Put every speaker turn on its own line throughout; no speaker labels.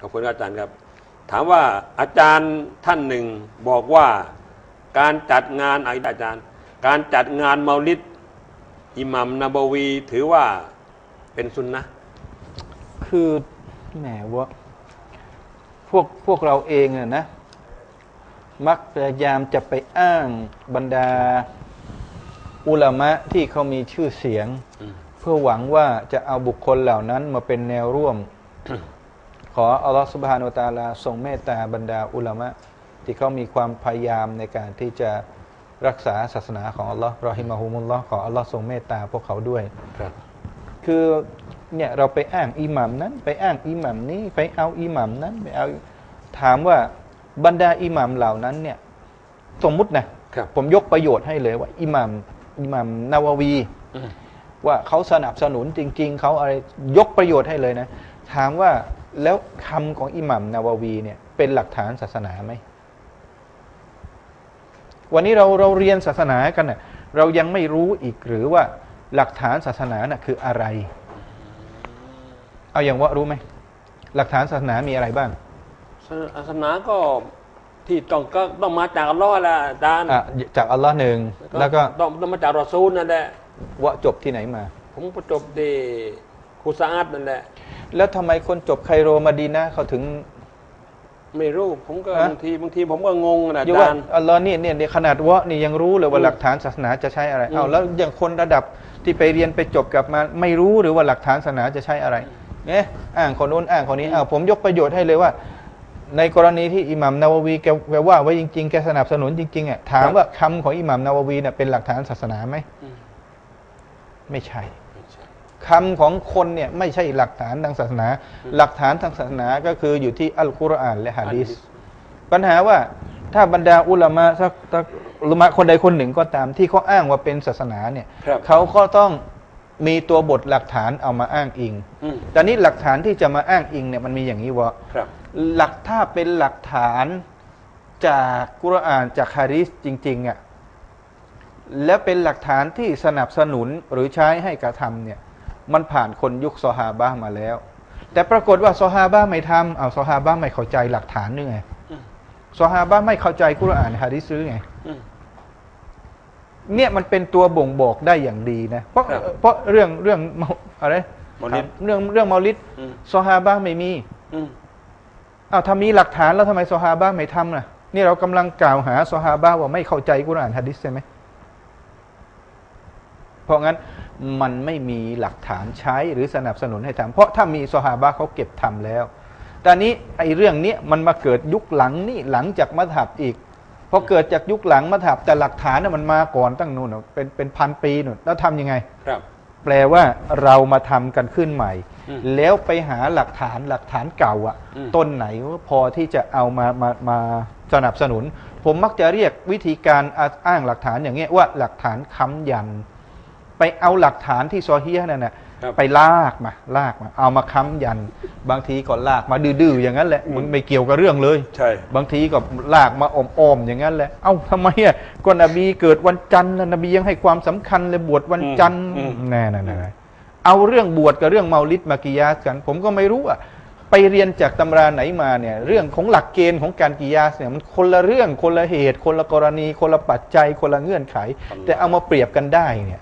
ขอบคุณครับอาจารย์ครับ ถามว่าอาจารย์ท่านหนึ่งบอกว่าการจัดงานอะไรอาจารย์ การจัดงานเมาลิดอิหมัมนาบวีถือว่าเป็นสุนนะห์
คือแหมว่าพวกพวกเราเองอะนะ มักพยายามจะไปอ้างบรรดาอุลามะที่เขามีชื่อเสียง
อืม
เพื่อหวังว่าจะเอาบุคคลเหล่านั้นมาเป็นแนวร่วมข ออัลลอฮฺสุบฮานุตะอาลาทรงเมตตาบรรดาอุลามะที่เขามีความพยายามในการที่จะรักษาศาสนาของอัลลอฮ์รอฮิมาฮุมุลลอฮ์ขออัลลอฮ์ทรงเมตตาพวกเขาด้วย
ครับ
คือเนี่ยเราไปอ้างอิหมัมนั้น ไปอ้างอิหมัมนี้ไปเอาอิหมัมนั้นไปเอาถามว่าบรรดาอิหมัมเหล่านั้นเนี่ยสมมุตินะครับผมยกประโยชน์ให้เลยว่าอิหมัมอิหมัมนาวาวี
อืม
ว่าเขาสนับสนุนจริง ๆเขาอะไรยกประโยชน์ให้เลยนะ ถามว่า แล้วคำของอิหมัมนาวาวีเนี่ยเป็นหลักฐานศาสนาไหม วันนี้เราเราเรียนศาสนากันเน่ะเรายังไม่รู้อีกหรือว่าหลักฐานศาสนาน่ะคืออะไร เอาอย่างว่ารู้ไหม หลักฐานศาสนามีอะไรบ้าง
ศาสนาก็ที่ต้องก็ต้องมาจากอัลลอฮ์แหละอาจารย์
อะจากอัลลอฮ์หนึ่งแล้วก็
ต้องต้องมาจากรอซูลนั่นแหละ
ว่าจบที่ไหนมา
ผมประจบที่ ครูซาอัดนั่นแหละ
แล้วทำไมคนจบไคโรมาดีนะเขาถึง
ไม่รู้ผมก็
ฮะ
บางทีบางทีผมก็งงนะอา
อยู่
จา
ว่าร
ย์
อัลลอฮ์เนี่ยเนี่ยเนี่ยขนาดวะนี่ยังรู้เลยว่าหลักฐานศาสนาจะใช้อะไร
อืม
เอาแล้วอย่างคนระดับที่ไปเรียนไปจบกลับมาไม่รู้หรือว่าหลักฐานศาสนาจะใช้อะไรเนี่ยอ้างคนนู้นอ้างคนนี้อ้าวผมยกประโยชน์ให้เลยว่า ในกรณีที่อิหมัมนาวาวีแกแกว่าไว้จริงๆแกสนับสนุนจริงๆอะถามว่าคำของอิหมัมนาวาวีเนี่ยเป็นหลักฐานศาสนาไหม
อืม
ไม่ใช่
ไม่ใช่
คำของคนเนี่ยไม่ใช่หลักฐานทางศาสนา หลักฐานทางศาสนาก็คืออยู่ที่อัลกุรอานและฮะดีษปัญหาว่าถ้าบรรดาอุลามะสักสักอุลามะคนใดคนหนึ่งก็ตามที่เขาอ้างว่าเป็นศาสนาเนี่ย
ครับ
เขาก็ต้องมีตัวบทหลักฐานเอามาอ้างอิง
อืม
แต่นี้หลักฐานที่จะมาอ้างอิงเนี่ยมันมีอย่างนี้ว่า
ครับ
หลักถ้าเป็นหลักฐานจากกุรอานจากฮะดีษจริงๆอะและเป็นหลักฐานที่สนับสนุนหรือใช้ให้กระทำเนี่ย มันผ่านคนยุคซอฮาบะห์มาแล้ว แต่ปรากฏว่าซอฮาบะห์ไม่ทำเอาซอฮาบะห์ไม่เข้าใจหลักฐานนึงไง
อืม
ซอฮาบะห์ไม่เข้าใจกุรอานฮะดิษหรือไง
อืม
เนี่ยมันเป็นตัวบ่งบอกได้อย่างดีนะ เพราะ
ครับ
เพราะเรื่องเรื่องเมาอะไร
เมาลิด
เรื่องเรื่องเมาลิด
อืม
ซอฮาบะห์ไม่มี
อืม
อ้าวถ้ามีหลักฐานแล้วทำไมซอฮาบะห์ไม่ทำล่ะนี่เรากำลังกล่าวหาซอฮาบะห์ว่าไม่เข้าใจกุรอานฮะดิษใช่ไหมเพราะงั้น มันไม่มีหลักฐานใช้หรือสนับสนุนให้ทำเพราะถ้ามีซอฮาบะห์เขาเก็บทำแล้วแต่นี้ไอ้เรื่องเนี้ยมันมาเกิดยุคหลังนี่หลังจากมัธยับอีกพอเกิดจากยุคหลังมัธยับแต่หลักฐานน่ะมันมาก่อนตั้งนู่นน่ะเป็นเป็นพันปีนู่นแล้วทำยังไง
ครับ
แปลว่าเรามาทำกันขึ้นใหม่
อืม
แล้วไปหาหลักฐานหลักฐานเก่าอะ
อืม
ต้นไหนว่าพอที่จะเอามามามาสนับสนุน ผมมักจะเรียกวิธีการอ้างหลักฐานอย่างเงี้ยว่าหลักฐานค้ำยัน ไปเอาหลักฐานที่ซอเฮียนั่นน่ะ
ครับ
ไปลากมาลากมา เอามาค้ำยัน บางทีก็ลากมาดื้อๆอย่างนั้นแหละมันไม่เกี่ยวกับเรื่องเลย
ใช่
บางทีก็ลากมาอ้อมๆอย่างนั้นแหละ เอ้าทำไมอะก็นบีเกิดวันจันทร์นะนบียังให้ความสำคัญเลยบวชวันจันทร์
อืม
แน่ๆๆเอาเรื่องบวชกับเรื่องเมาลิดมากิยาสกัน ผมก็ไม่รู้อะไปเรียนจากตำราไหนมาเนี่ยเรื่องของหลักเกณฑ์ของการกิยาสเนี่ยมันคนละเรื่องคนละเหตุ คนละกรณี คนละปัจจัยคนละเงื่อนไข แต่เอามาเปรียบกันได้เนี่ย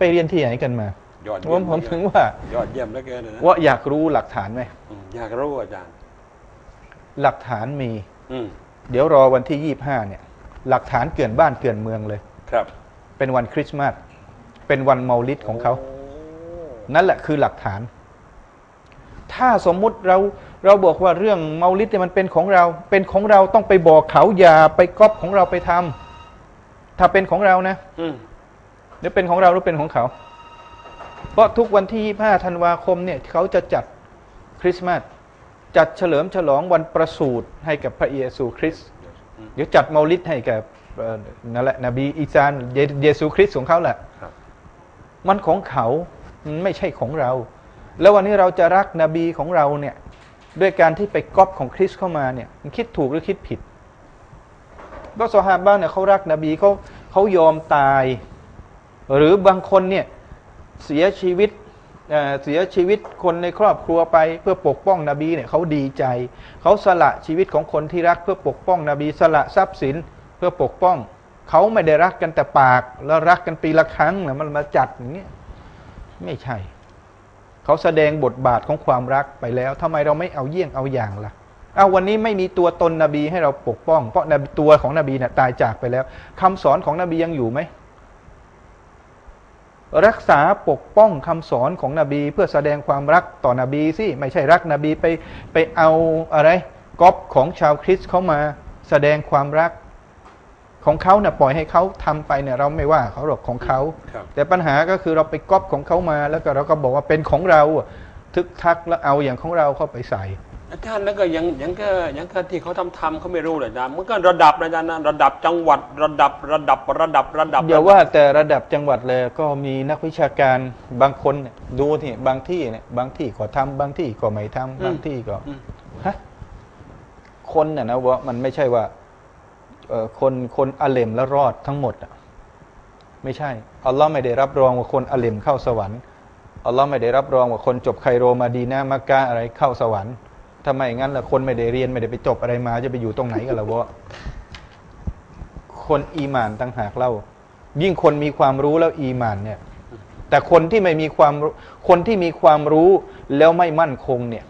ไปเรียนที่ไหนกันมาย
อด
ผ
เยี่ย
ม
ม
ผมถึงว่า
ยอดเยี่ยมเหลือเกินนะ
ว่าอยากรู้หลักฐานไหม
อืมอยากรู้อาจารย์
หลักฐานมี
อืม
เดี๋ยวรอวันที่ยี่ห้าเนี่ย หลักฐานเกลื่อนบ้านเกลื่อนเมืองเลย
ครับ
เป็นวันคริสต์มาสเป็นวันเมาลิดของเขา
โนั่
นแหละคือหลักฐาน ถ้าสมมุติเราเราบอกว่าเรื่องเมาลิดเนี่ยมันเป็นของเรา เป็นของเราต้องไปบอกเขาอย่าไปก๊อปของเราไปทำถ้าเป็นของเรานะ
อืม
หรือเป็นของเราหรือเป็นของเขา เพราะทุกวันที่25ธันวาคมเนี่ยเขาจะจัดคริสต์มาสจัดเฉลิมฉลองวันประสูติให้กับพระเยซูคริสต์เดี๋ยวจัดเมาลิดให้กับนั่นแหละนบีอีสานเยซูคริสต์ของเขาแหละมันของเขาไม่ใช่ของเรา แล้ววันนี้เราจะรักนบีของเราเนี่ยด้วยการที่ไปก๊อปของคริสเข้ามาเนี่ยมันคิดถูกหรือคิดผิด ก็ซอฮาบะเนี่ยเขารักนบีเขาเขายอมตาย หรือบางคนเนี่ยเสียชีวิตเสียชีวิตคนในครอบครัวไปเพื่อปกป้องนบีเนี่ยเขาดีใจ เขาสละชีวิตของคนที่รักเพื่อปกป้องนบีสละทรัพย์สินเพื่อปกป้อง เขาไม่ได้รักกันแต่ปาก แล้วรักกันปีละครั้งนะมันมาจัดอย่างเงี้ไม่ใช่ เขาแสดงบทบาทของความรักไปแล้วทำไมเราไม่เอาเยี่ยงเอาอย่างล่ะเอาวันนี้ไม่มีตัวตนนบีให้เราปกป้อง เพราะตัวของนบีเนี่ยตายจากไปแล้วคำสอนของนบียังอยู่ไหม รักษาปกป้องคำสอนของนบี เพื่อแสดงความรักต่อนบีสิไม่ใช่รักนบีไปไปเอาอะไรก๊อปของชาวคริสต์เขามาแสดงความรักของเขาเนี่ยปล่อยให้เขาทำไปเนี่ยเราไม่ว่าเขาหรอกของเขา แต่ปัญหาก็คือเราไปก๊อปของเขามาแล้วก็เราก็บอกว่าเป็นของเรา ทึกทักแล้วเอาอย่างของเราเข้าไปใส่
อาจารย์แล้วก็ยังยังก็ยังก็ที่เขาทำทำเขาไม่รู้เลยอาจารย์มันก็ระดับนะอาจารย์นะระดับจังหวัดระดับระดับระดับระดับ
อย่าว่าแต่ระดับจังหวัดเลยก็มีนักวิชาการบางคนเนี่ยดูที่บางที่เนี่ยบางที่ก็ทำบางที่ก็ไม่ทำบางที่ก็
อืม
ฮะคนน่ะนะว่ามันไม่ใช่ว่าเอ่อคนคนอาเลมแล้วรอดทั้งหมดอะไม่ใช่อัลลอฮ์ไม่ได้รับรองว่าคนอาเลมเข้าสวรรค์อัลลอฮ์ไม่ได้รับรองว่าคนจบไคโรมาดีนามักกะอะไรเข้าสวรรค์ ทำไมงั้นล่ะคนไม่ได้เรียนไม่ได้ไปจบอะไรมาจะไปอยู่ตรงไหนกันล่ะวะคนอีหมานต่างหากเล่า ยิ่งคนมีความรู้แล้วอีหมานเนี่ย แต่คนที่ไม่มีความคนที่มีความรู้แล้วไม่มั่นคงเนี่ย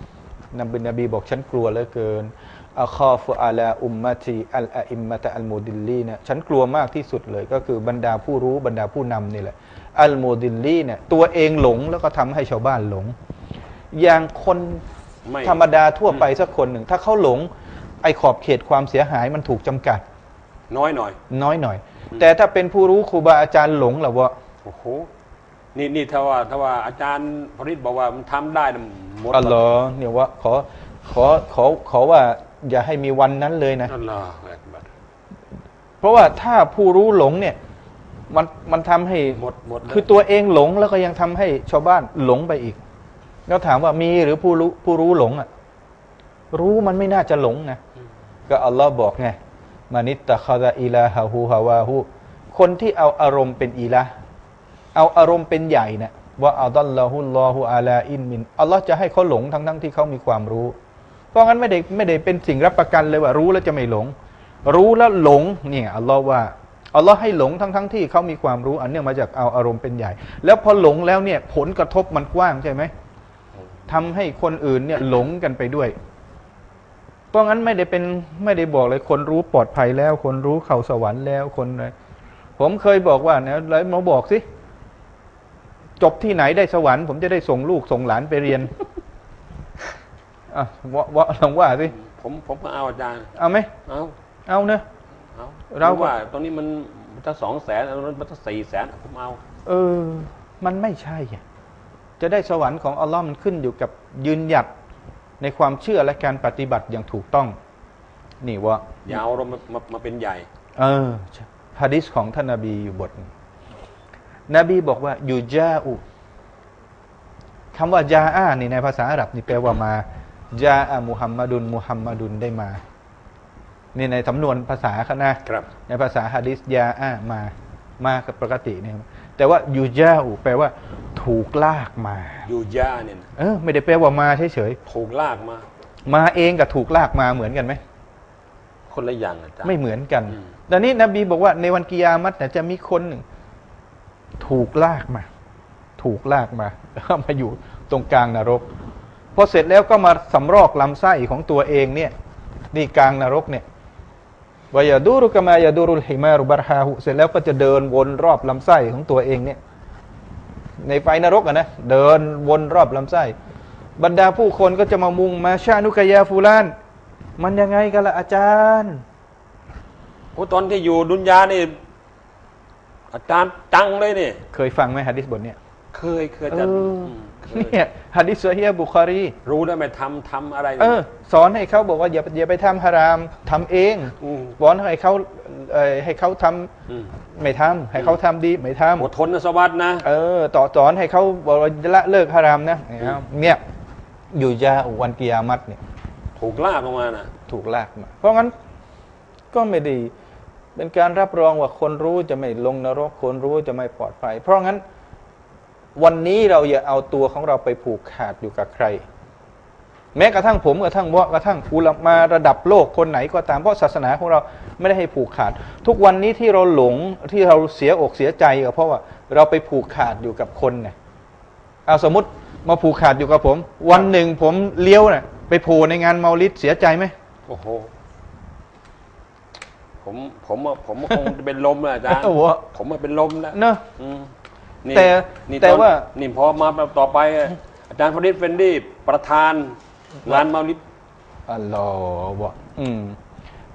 นบีนบีบอกฉันกลัวเหลือเกินอัคอฟอาลาอุมมะตีอัลอะอิมมะตะอัลโมดิลลีเนี่ยฉันกลัวมากที่สุดเลย ก็คือบรรดาผู้รู้บรรดาผู้นำนี่แหละอัลโมดิลลีเนี่ยตัวเองหลงแล้วก็ทำให้ชาวบ้านหลง อย่างคน
ไม่
ธรรมดาทั่วไปสักคนหนึ่ง ถ้าเขาหลงไอ้ขอบเขตความเสียหายมันถูกจำกัด
น้อยหน่อย
น้อยหน่อย แต่ถ้าเป็นผู้รู้ครูบาอาจารย์หลงล่ะวะ
โอ้โหนี่นี่ถ้าว่าถ้าว่าอาจารย์พริตบอกว่ามันทำได้นะหมด
อัลลอฮ์เนี่ยว่าขอขอขอขอว่าอย่าให้มีวันนั้นเลยนะ
อัลลอฮฺอักบัร
เพราะว่าถ้าผู้รู้หลงเนี่ย มันมันทำให้
หมดหมดเลย
คือตัวเองหลงแล้วก็ยังทำให้ชาวบ้านหลงไปอีก แล้วถามว่ามีหรือผู้รู้ผู้รู้หลงอะ รู้มันไม่น่าจะหลงนะก็อัลลอฮ์บอกไงมานิตตะคาดะอิลาฮะฮูฮาวาฮูคนที่เอาอารมณ์เป็นอีละเอาอารมณ์เป็นใหญ่นะว่าอัลลอฮุลลอฮุอาลาอินมินอัลลอฮ์จะให้เขาหลงทั้งทั้งๆที่เขามีความรู้ เพราะงั้นไม่ได้ไม่ได้เป็นสิ่งรับประกันเลยว่ารู้แล้วจะไม่หลง รู้แล้วหลงเนี่ยอัลลอฮ์ว่าอัลลอฮ์ให้หลงทั้งทั้งๆที่เขามีความรู้ อันเนื่องมาจากเอาอารมณ์เป็นใหญ่ แล้วพอหลงแล้วเนี่ยผลกระทบมันกว้างใช่ไหม ทำให้คนอื่นเนี่ยหลงกันไปด้วยเพราะงั้นไม่ได้เป็นไม่ได้บอกเลยคนรู้ปลอดภัยแล้ว คนรู้เข้าสวรรค์แล้วคนอะไรผมเคยบอกว่าเนี่ยแล้วมาบอกสิจบที่ไหนได้สวรรค์ผมจะได้ส่งลูกส่งหลานไปเรียนอะว่าว่าลองว่าสิ
ผมผมก็เอาอาจารย์
เอาไหม
เอา
เอาเนอะ
เอา
เราก็
ว่าตรงนี้มันมันตั้งสองแสนอันนั้นมันตั้งสี่แสนผมเอา
เออ มันไม่ใช่อะ จะได้สวรรค์ของอัลลอฮ์มันขึ้นอยู่กับยืนหยัดในความเชื่อและการปฏิบัติอย่างถูกต้อง นี่ว่า
อย่าเอาเรามามามาเป็นใหญ่
เออฮะดิษของท่านนาบีอยู่บทหนึ่งนบีบอกว่ายูจาอุคำว่าจาอานี่ในภาษาอาหรับนี่แปลว่ามาจาอามุฮัมมัดุนมุฮัมมัดุนได้มานี่ในสำนวนภาษาเขานะ
ครับ
ในภาษาฮะดิษยาอามา มากับปกติเนี่ยแต่ว่ายูจาอุแปลว่า ถูกลากมา
อยู่ย่าเนี่ยนะ
เออไม่ได้แปลว่ามาเฉย
ถูกลากมา
ๆมาเองกับถูกลากมาเหมือนกันไหม
คนละอย่างอาจารย์
ไม่เหมือนกัน
อืม
ดังนี้นบีบอกว่าในวันกิยามัตเนี่ยจะมีคนหนึ่ง ถูกลากมา ถูกลากมา แล้วมาอยู่ตรงกลางนรก พอเสร็จแล้วก็มาสำรอกลำไส้ของตัวเองเนี่ย นี่กลางนรกเนี่ยวายาดูรุกามายาดูรุลฮิมารุบารฮาหุเสร็จแล้วก็จะเดินวนรอบลำไส้ของตัวเองเนี่ย ในไฟนรกอะนะเดินวนรอบลำไส้ บรรดาผู้คนก็จะมามุงมาชานุกายาฟูลาน มันยังไงกันล่ะอาจารย์
โอ้ตอนที่อยู่ดุนยานี่อาจารย์จังเลยนี่
เคยฟังไหมฮะดิษบทเนี้ย
เคยเคยอาจารย์
เออ
มเคย
เนี่ยฮะดิษซอฮีฮ์บุคารี
รู้ได้ไหมทำทำอะไร
เออ สอนให้เขาบอกว่าอย่าอย่าไปทำฮารามทำเอง
ม
สอนให้เขาเอ่อให้เขาทำ
อืม
ไม่ทำให้เขาทำดีไม่ทำ
อดทนนะสวัสดนะ
เออ ต่อสอนให้เขาบอกว่าละเลิกฮารามนะเนี่ยเนี่ยอยู่ยาวันกิยามัตเนี่ย
ถูกลากลงมานะ
ถูกลากมา เพราะงั้นก็ไม่ดี เป็นการรับรองว่าคนรู้จะไม่ลงนรก คนรู้จะไม่ปลอดภัย เพราะงั้น วันนี้เราอย่าเอาตัวของเราไปผูกขาดอยู่กับใคร แม้กระทั่งผมกระทั่งวะกระทั่งอุลามาระดับโลกคนไหนก็ตามเพราะศาสนาของเราไม่ได้ให้ผูกขาด ทุกวันนี้ที่เราหลงที่เราเสียอกเสียใจก็เพราะว่าเราไปผูกขาดอยู่กับคนเนี่ยเอาสมมติมาผูกขาดอยู่กับผม วันหนึ่งผมเลี้ยวเนี่ยไปโผล่ในงานเมาลิดเสียใจไหม
โอ้โหผมผมว่าผมคงจะเป็นลมแล้วอาจารย์
โอ้โห
ผมมาเป็นลมแล้ว
เนอะ
อืม นี่
แต่
นี่
แต่
อน
ว่า
นี่พอมาต่อไป อาจารย์ฟริดเฟนดี้ประธานงานมาลิด
อัลลอฮ์วะอืม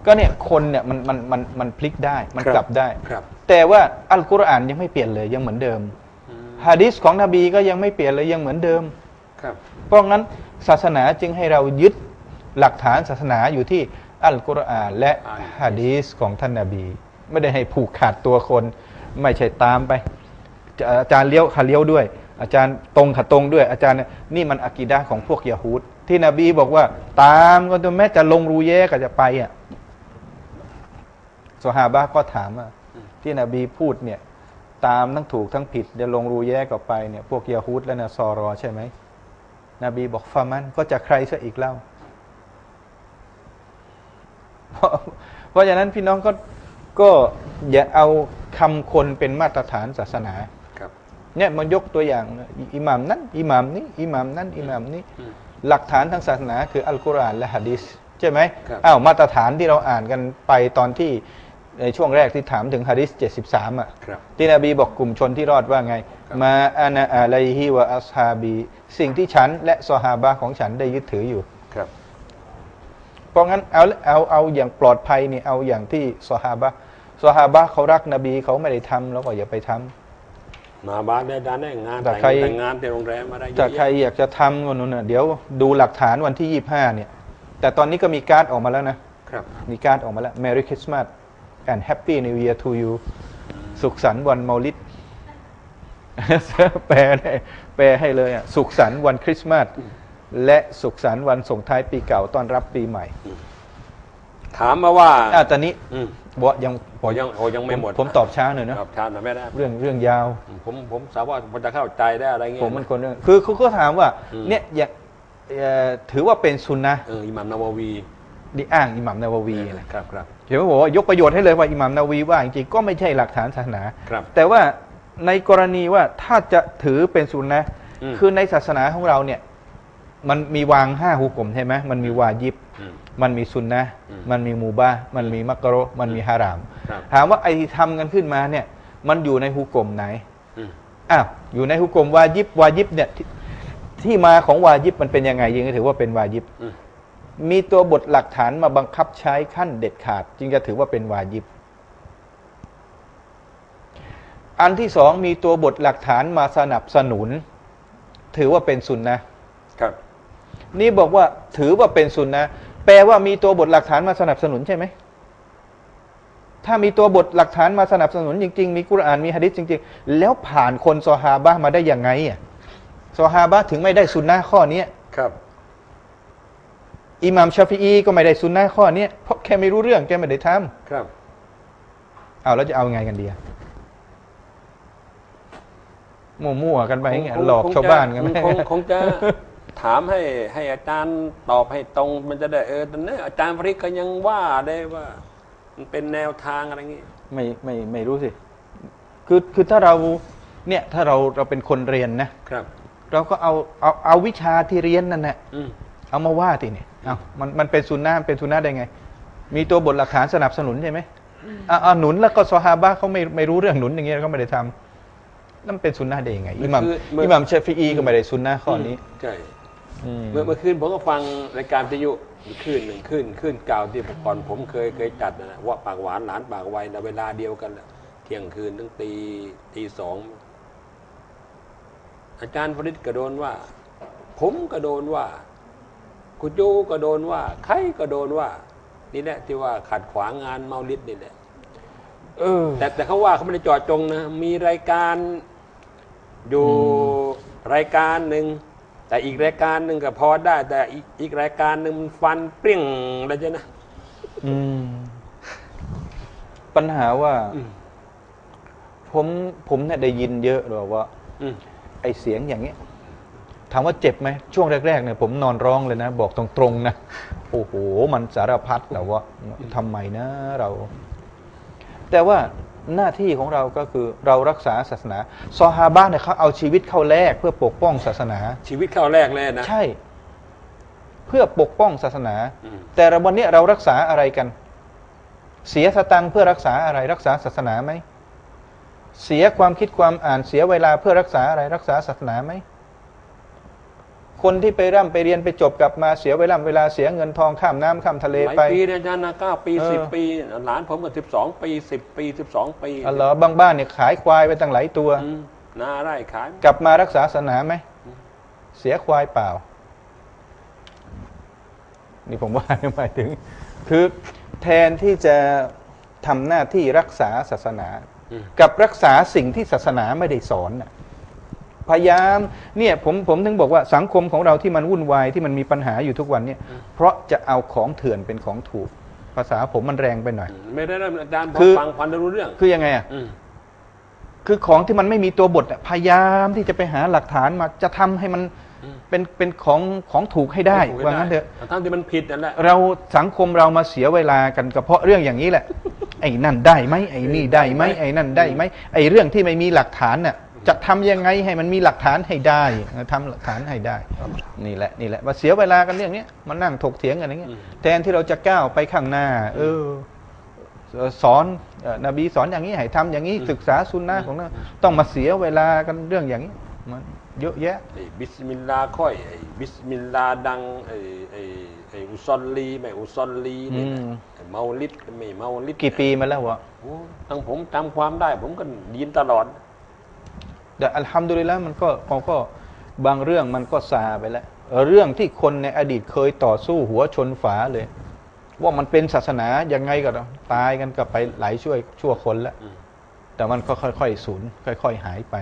ก็เนี่ยคนเนี่ยมันมันมันมันพลิกได้มันกลับได้
ครับ
แต่ว่าอัลกุรอานยังไม่เปลี่ยนเลยยังเหมือนเดิม
อืม
ฮะดิษของนบีก็ยังไม่เปลี่ยนเลยยังเหมือนเดิม
ครับ
เพราะงั้นศาสนาจึงให้เรายึดหลักฐานศาสนาอยู่ที่อัลกุรอานและฮะดีษของท่านนาบี ไม่ได้ให้ผูกขาดตัวคน ไม่ใช่ตามไปจะ อาจารย์เลี้ยวขาเลี้ยวด้วย อาจารย์ตรงขาตรงด้วย อาจารย์นี่มันอากีดะของพวกยะฮูดที่นบีบอกว่า ตามก็ตัวแม้จะลงรูแยก็จะไปอะสฮาบะก็ถามว่าที่นบีพูดเนี่ย ตามทั้งถูกทั้งผิดเดี๋ยวลงรูแย่ก็ไปเนี่ย พวกยะฮูดและนะซอรอใช่ไหมนบีบอกฟามันก็จะใครซะอีกเล่าเพราะเพราะฉะนั้นพี่น้องก็ก็อย่าเอาคำคนเป็นมาตรฐานศาสนา เนี่ยมันยกตัวอย่างนะอิอิหมามนั้นอิหมามนี้อิหมามนั้นอิหมามนี้
อืม
หลักฐานทางศาสนาคืออัลกุรอานและฮะดิษใช่ไหม
ครับ
อ้าวมาตรฐานที่เราอ่านกันไปตอนที่ในช่วงแรกที่ถามถึงฮะดิษ73อะ
ครับ
ที่นบีบอกกลุ่มชนที่รอดว่าไง
ครับ
มาอานาอะลัยฮิวะอัสฮาบี สิ่งที่ฉันและซอฮาบะของฉันได้ยึดถืออยู่
ครับ
เพราะงั้นเอาเอาเอาอย่างปลอดภัยนี่เอาอย่างที่ซอฮาบะซอฮาบะเขารักนบีเขาไม่ได้ทำแล้วก็อย่าไปทำ
มาบ้านได้อาจารย์ได้งาน
แต่
แต่ง
ใคร
แต่งงานที่โรงแรมอะไรเย
ถ้า
อะ
ใคร
แยะ
อยากจะทำก็นู่นน่ะเดี๋ยวดูหลักฐานวันที่ 25 เนี่ย แต่ตอนนี้ก็มีการ์ดออกมาแล้วนะ
ครับ
มีการ์ดออกมาแล้ว Merry Christmas and Happy New Year to you สุขสันต์วันเมาลิด แปลได้แปลให้เลยอะ สุขสันต์วันคริสต์มาส และสุขสันต์วันส่งท้ายปีเก่าต้อนรับปีใหม่
ถามมาว่า
อะตอนนี้
อืม
บอกยัง
โอ้ยังโอ้ยังไม่หมด
ผมตอบช้าหน่อยนะ
ตอบช้าหน่อยไม่ได้
เรื่องเรื่องยาว
ผมผมสามารถผมจะเข้าใจได้อะไรเงี้ย
ผมมันคนเรื่องคือเขาก็ถามว่า
อืม
เนี่ยอยากเอ่อถือว่าเป็นซุนนะห์
เอออิหมัมนาวาวี
ดิอ้างอิหมัมนาวาวีนะ
ครับครับ
เดี๋ยวบอกว่ายกประโยชน์ให้เลยว่าอิหมัมนาวีว่าจริงๆก็ไม่ใช่หลักฐานศาสนา
ครับ
แต่ว่าในกรณีว่าถ้าจะถือเป็นซุนนะห์
อืม
คือในศาสนาของเราเนี่ย มันมีวางห้าหุกกลมใช่ไหมมันมีวาญิบ
อืม
มันมีซุนนะห์
อืม
มันมีมูบาห์มันมีมักกะโรห์มันมีฮาราม
ครับ
ถามว่าไอ้ที่ทำกันขึ้นมาเนี่ยมันอยู่ในหุกกลมไหน
อืม
อ้าวอยู่ในหุกกลมวาญิบวาญิบเนี่ยที่ที่มาของวาญิบมันเป็นยังไงยังถือว่าเป็นวาญิบ
อืม
มีตัวบทหลักฐานมาบังคับใช้ขั้นเด็ดขาด จึงจะถือว่าเป็นวาญิบ อันที่สองมีตัวบทหลักฐานมาสนับสนุน ถือว่าเป็นสุนนะครับ นี่บอกว่าถือว่าเป็นสุนนะแปลว่ามีตัวบทหลักฐานมาสนับสนุนใช่ไหมถ้ามีตัวบทหลักฐานมาสนับสนุนจริงๆ มีกุรอานมีฮะดิษจริง ๆ แล้วผ่านคนซอฮาบะห์มาได้ยังไงอะซอฮาบะห์ถึงไม่ได้สุนนะข้อเนี้ย
ครับ
อิหม่ามชาฟีอีก็ไม่ได้สุนนะข้อเนี้ยเพราะแค่ไม่รู้เรื่องแกไม่ได้ทำ
ครับ
เอาแล้วจะเอาไงกันดีอะมั่วๆกันไปอย่างเงี้ยหลอก
คง
ชาวบ้านกันไหม
คงคงจะถามให้ให้อาจารย์ตอบให้ตรง มันจะได้เออตอนนี้อาจารย์ฟริกก็ยังว่าได้ว่า มันเป็นแนวทางอะไรงี้
ไม่ไม่ไม่รู้สิคือคือถ้าเราเนี่ยถ้าเราเราเป็นคนเรียนนะ
ครับ
เราก็เอาเอาเอาวิชาที่เรียนนั่นแหละ
อืม
เอามาว่าทีเนี่ยเอามันมันเป็นซุนนะห์มันเป็นซุนนะห์ได้ไง มีตัวบทหลักฐานสนับสนุนใช่ไหมอ่าอ่าหนุนแล้วก็ซอฮาบะห์เขาไม่ไม่รู้เรื่องหนุนอย่างเงี้ยเขาไม่ได้ทำนั่นเป็นซุนนะห์ได้ยังไงอิหมัมอิหมัมชาฟีอีก็ไม่ได้ซุนนะห์ข้อนี้
ใช่
อืม
เมื่อเมื่อคืนผมก็ฟังรายการวิทยุคืนหนึ่งคืนคืนเก่าที่ก่อนผมเคยเคยจัดนะนะว่าปากหวานหลานปากไวในเวลาเดียวกันแหละเที่ยงคืนถึงตีตีสองอาจารย์ฟริดก็โดนว่า ผมก็โดนว่ากุจูก็โดนว่า ใครก็โดนว่า นี่แหละที่ว่าขัดขวางงานเมาลิดนี่แหละ
เออ
แต่แต่เขาว่าเขาไม่ได้เจอดจงนะ มีรายการอยู่รายการหนึ่ง แต่อีกรายการหนึ่งก็พอได้ แต่อีกอีกรายการหนึ่งมันฟันเปรี้ยงอะไรเจ้นะ
อืมปัญหาว่า
อืม
ผมผมเนี่ยได้ยินเยอะเลยว่า
อืม
ไไอเสียงอย่างเงี้ยถามว่าเจ็บไหมช่วงแรกๆเนี่ยผมนอนร้องเลยนะ บอกตรงๆนะ โอ้โห มันสารพัดแต่ว่าทำไมนะเรา แต่ว่า หน้าที่ของเราก็คือเรารักษาศาสนาซอฮาบะเนี่ยเขาเอาชีวิตเข้าแลกเพื่อปกป้องศาสนา
ชีวิตเข้าแรกเลยนะ
ใช่ เพื่อปกป้องศาสนา
อืม
แต่วันนี้เรารักษาอะไรกัน เสียสตังค์เพื่อรักษาอะไรรักษาศาสนาไหม เสียความคิดความอ่านเสียเวลาเพื่อรักษาอะไรรักษาศาสนาไหม คนที่ไปร่ำไปเรียนไปจบกลับมาเสียเวลาเวลาเสียเงินทองข้ามน้ำข้ามทะเล
หลาย
ไป
ปีเนี่ยอาจารย์นะเก้าปี
เออ
สิบปี หลานผมก็สิบสองปีสิบปีสิบสองปี
อ๋อเหรอบางบ้านเนี่ยขายควายไปตั้งหลายตัว
อืมนาไร่ขาย
กลับมารักษาศาสนาไหม เสียควายเปล่า นี่ผมว่า หมายถึง คือแทนที่จะทำหน้าที่รักษาศาสนา
อืม
กับรักษาสิ่งที่ศาสนาไม่ได้สอนน่ะ พยายามเนี่ยผมผมถึงบอกว่าสังคมของเราที่มันวุ่นวายที่มันมีปัญหาอยู่ทุกวันเนี่ยเพราะจะเอาของเถื่อนเป็นของถูก ภาษาผมมันแรงไปหน่อย
ไม่ได้นะอาจารย์พอ
คือ
ฟังฟันรู้เรื่อง
คือยังไงอะ
อืม
คือของที่มันไม่มีตัวบทอะพยายามที่จะไปหาหลักฐานมาจะทำให้มัน
อืม
เป็นเป็นของของถูกให้ได้
ถูก
ว่างั้นเถอะ
ทั้งที่มันผิดนั่นแหละ
เราสังคมเรามาเสียเวลากันก็เพราะเรื่องอย่างนี้แหละไอ้นั่นได้ไหมไอ้นี่ได้ไหมไอ้นั่นได้ไหมไอ้เรื่องที่ไม่มีหลักฐานน่ะ จะทำยังไงให้มันมีหลักฐานให้ได้ทำหลักฐานให้ได้ นี่แหละนี่แหละมาเสียเวลากันเรื่องเนี้ยมานั่งถกเถียงกันอย่างเงี้ย
อืม
แทนที่เราจะก้าวไปข้างหน้า เออสอนเอ่อนบีสอนอย่างนี้ให้ทำอย่างนี้ศึกษาสุนนะของนั้นต้องมาเสียเวลากันเรื่องอย่างนี้มันเยอะแยะ
ไอ้บิสมิลลาห์ค่อยไอ้บิสมิลลาห์ดังไอ้ไอ้ไอ้อุซอลลีไม่อุซอลลีเนี่ยนะ
อืม
ไอ้เมาลิดไม่เมาลิด
กี่ปีมาแล้ววะ
โอ้ตั้งผมจำความได้ ผมก็ไยินตลอด
แต่อัลฮัมดุลิลละมันก็เขาก็บางเรื่องมันก็ซาไปแล้ว เรื่องที่คนในอดีตเคยต่อสู้หัวชนฝาเลย ว่ามันเป็นศาสนายังไงก็ตายกันกับไปหลายช่วยชั่วคนแล้ว
อืม
แต่มันก็ค่อยๆสูญค่อย ๆ หายไป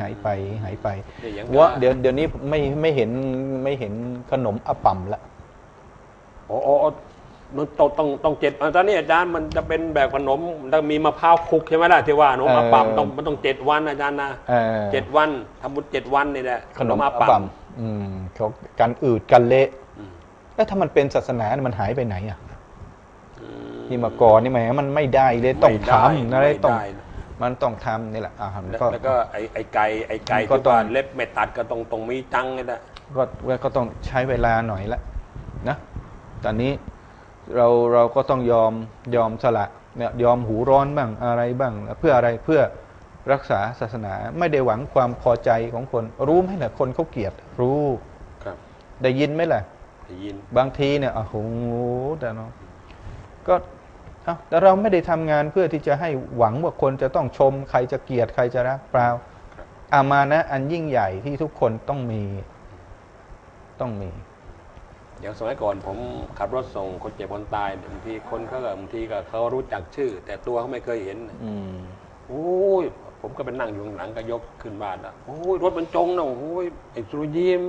หายไปหายไป
เดี๋ยวอย่าง
ว่าเดี๋ยวเดี๋ยวนี้ไม่ไม่เห็นไม่เห็นขนมอะปั่มละ
โอ้โอ้โอ้ มันต้องต้องต้องเจ็ดอะตอนนี้อาจารย์มันจะเป็นแบบขนมต้องมีมะพร้าวคลุกใช่ไหมล่ะที่ว่าขนมอาปั๊มต้องมันต้องเจ็ดวันอาจารย์นะ
เออ
เจ็ดวันทำบุญเจ็ดวันนี่แหละ
ขนม
อา
อะปั่มอืมเขากันอืดกันเละ
อืม
แล้วถ้ามันเป็นศาสนาเนี่ยมันหายไปไหนอะ
อื
ที่มาก่อนนี่แหมมันไม่ได้เลยต้อง
ไม่
ท
ได้ำ
อะไร
ไม่
ต้อง
ได้
มันต้องทำนี่แหละอ่ามัน
แล้ว
ก็
แล้วก็ไอ้ไอ้ไก่ไอ้ไก่
ก็
ที่
ต้อง
ว่าเล็บไม่ตัดก็ต้องต้องมีจังนี่แหละ
ก็ก็ต้องใช้เวลาหน่อยละนะ ตอนนี้ เราเราก็ต้องยอมยอมสละเนี่ยยอมหูร้อนบ้างอะไรบ้าง เพื่ออะไรเพื่อรักษาศาสนาไม่ได้หวังความพอใจของคน รู้ไหมล่ะคนเขาเกลียดรู้
ครับ
ได้ยินไหมล่ะ
ได้ยิน
บางทีเนี่ยโอ้โหแต่เนาะก็เอ้าแต่เราไม่ได้ทำงานเพื่อที่จะให้หวังว่าคนจะต้องชม ใครจะเกลียดใครจะรักเปล่า
ครับ
อามานะอันยิ่งใหญ่ที่ทุกคนต้องมีต้องมี
อย่างสมัยก่อนผมขับรถส่งคนเจ็บคนตายบางทีคนเขาก็บางทีก็เขารู้จักชื่อ แต่ตัวเขาไม่เคยเห็น
อืม
โอ้ยผมก็ไปนั่งอยู่ข้างหลังก็ยกขึ้นบ้านแล้วโอ้ยรถมันจงนะโอ้ยไอ้สุรยีม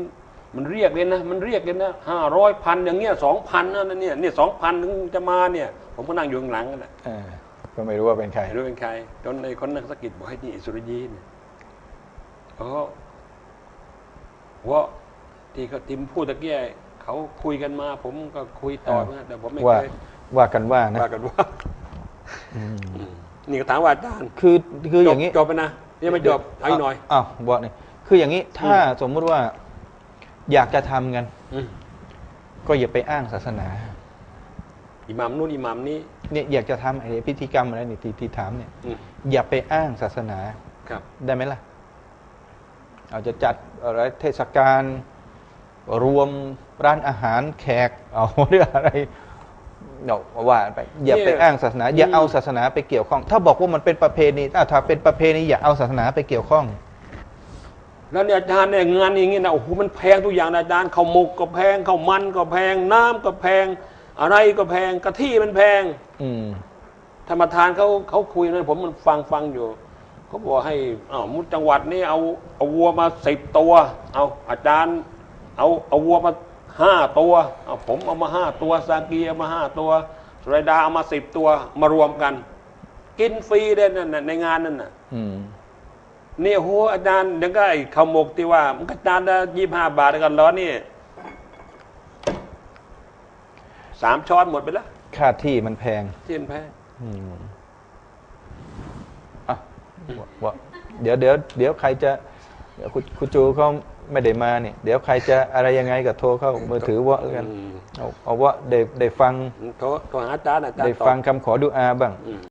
มันเรียกเลยนะ มันเรียกเลยนะห้าร้อยพันอย่างเงี้ยสองพันนะเนี่ยเนี่ยสองพันถึงจะมาเนี่ย ผมก็นั่งอยู่ข้างหลังกันแหละ
เออก็ไม่รู้ว่าเป็นใคร
ไม่รู้เป็นใครจนไอ้คนนักสะกิดบอกให้นี่ไอ้สุรยีเนี่ยเขาก็ว่าที่เขาติมพูดตะเกีย เขาคุยกันมา ผมก็คุยต่อนะแต่ผมไม่
ว่า
เคย
ว่ากันว่านะ
ว่ากันว่าอืมนี่ก็ถามว่าอาจารย์
คือคือ
จ
อบย่างนี้
จบไปนะยังไม่จบเอาอีกหน่อย
อ้าวบอกนี่คืออย่างนี้ถ้าสมมุติว่าอยากจะทำกัน
อืม
ก็อย่าไปอ้างศาสนา
อิหมัมนู่นอิหมัมนี้
เนี่ยอยากจะทำไอ้พิธีกรรมอะไรนี่ที่ที่ถามเนี่ย
อืม
อย่าไปอ้างศาสนา
ครับ
ได้ไหมล่ะเอาจะจัดอะไรเทศกาล รวมร้านอาหารแขกเอาเรื่องอะไรเนาว่าไปอย่าไปอ้างศาสนา อย่าเอาศาสนาไปเกี่ยวข้อง ถ้าบอกว่ามันเป็นประเพณีอะถ้าเป็นประเพณีอย่าเอาศาสนาไปเกี่ยวข้อง
แล้วเนี่ยอาจารย์เนี่ยงานอย่างงี้นะโอ้โหมันแพงทุกอย่างนะอาจารย์ข้าวหมกก็แพงข้าวมันก็แพง น้ำก็แพง อะไรก็แพงกะทิมันแพง
อืม
ธรรมทานเขาเขาคุยนะผมมันฟังฟังอยู่เขาบอกให้อ้าวมุดจังหวัดนี่เอาเอาวัวมาสิบตัว เอาอาจารย์ เอาเอาวัวมาห้าตัวเอาผมเอามาห้าตัวซากีเอามาห้าตัวสุไรดาเอามาสิบตัวมารวมกัน กินฟรีเลยนั่นน่ะในงานนั่นน่ะ
อืม
นี่โอ้โหอาจารย์เดี๋ยวก็ไอ้ข้าวหมกที่ว่า มันก็จานละยี่ห้าบาทกันร้อนนี่สามช้อนหมดไปแล้ว
ค่าที่มันแพง
ที่มันแพ้
อืมอะว่าว่าเดี๋ยวเดี๋ยวเดี๋ยวใครจะเดี๋ยวคุณคุณจูเขา ไม่ได้มาเนี่ยเดี๋ยวใครจะอะไรยังไงก็โทรเข้ามือถือว่าแล้วกัน
อืม
เอาเอาว่าได้ได้ฟัง
โทรโทรหาอาจารย์อาจารย์
ได้
ตอบ
ฟังคำขอดุอาบ้าง
อืม